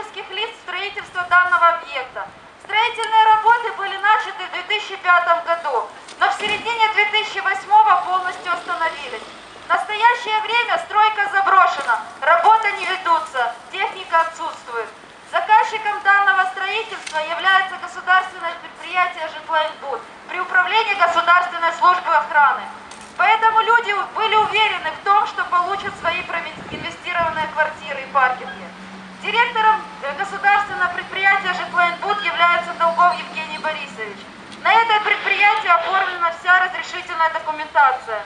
юридических лиц строительства данного объекта. Строительные работы были начаты в 2005 году, но в середине 2008 полностью остановились. В настоящее время стройка заброшена, работы не ведутся, техника отсутствует. Заказчиком данного строительства является государственное предприятие «Житлоинбуд» при управлении Государственной службы охраны. Поэтому люди были уверены в том, что получат свои проинвестированные государственного предприятия «Житлоинбуд» является Долгов Евгений Борисович. На это предприятие оформлена вся разрешительная документация,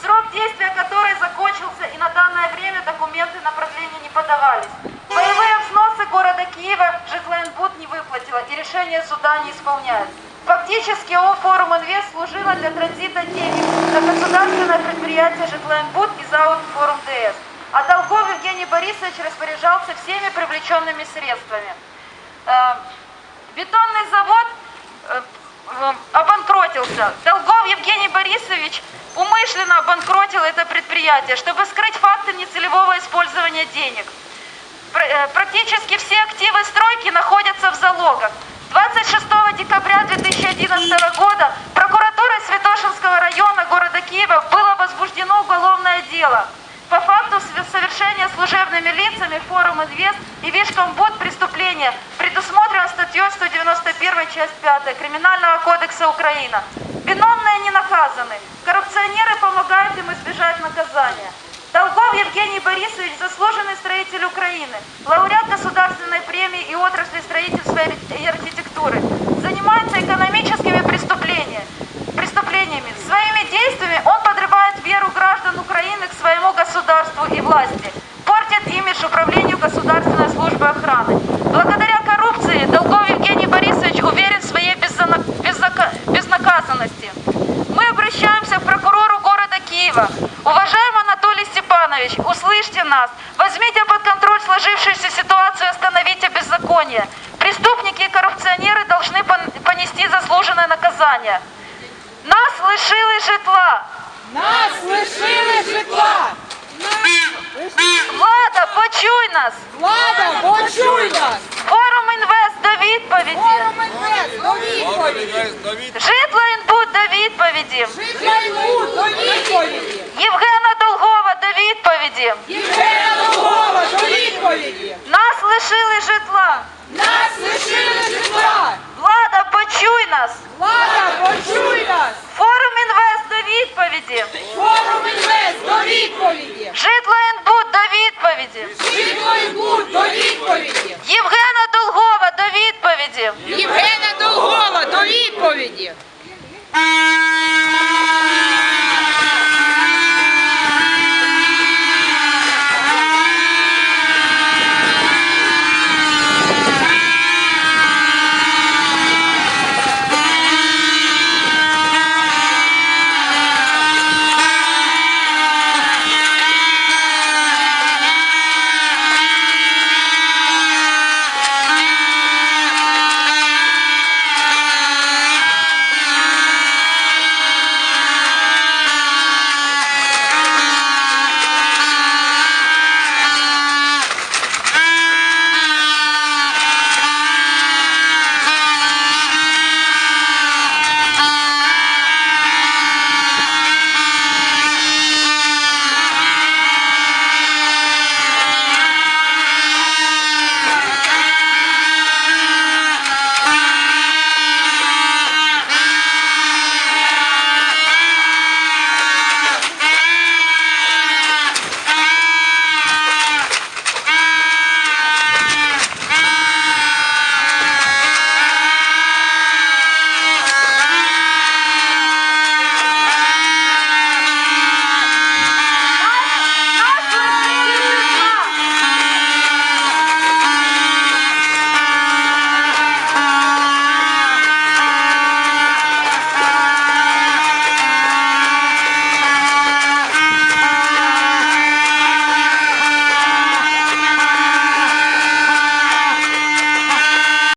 срок действия которой закончился и на данное время документы на продление не подавались. Боевые взносы города Киева «Житлоинбуд» не выплатила и решение суда не исполняет. Фактически ООО «Форум Инвест» служила для транзита денег на государственное предприятие «Житлоинбуд» и ЗАО «Форум ДС». А Долгов Евгений Борисович распоряжался всеми привлеченными средствами. Бетонный завод э, э, обанкротился. Долгов Евгений Борисович умышленно обанкротил это предприятие, чтобы скрыть факты нецелевого использования денег. Э, Практически все активы стройки находятся в залогах. 26 декабря 2011 года прокуратурой Святошинского района города Киева было возбуждено уголовное дело по факту совершения служебными лицами форум Инвест и Вишкомбуд преступления, статьей 191 часть 5 Криминального кодекса Украины. Виновные не наказаны. Коррупционеры помогают им избежать наказания. Долгов Евгений Борисович, заслуженный строитель Украины, лауреат государственной премии и отрасли строительства и архитектуры, Уважаемый Анатолий Степанович, услышьте нас. Возьмите под контроль сложившуюся ситуацию и остановите беззаконие. Преступники и коррупционеры должны пон- понести заслуженное наказание. Нас лишили житла. Нас лишили житла! Влада, почуй нас. Влада, почуй нас! Форум Інвест відповіді. Євгена Логова до відповіді! Нас лишили житла. Нас лишили житла! Влада, почуй нас. Влада,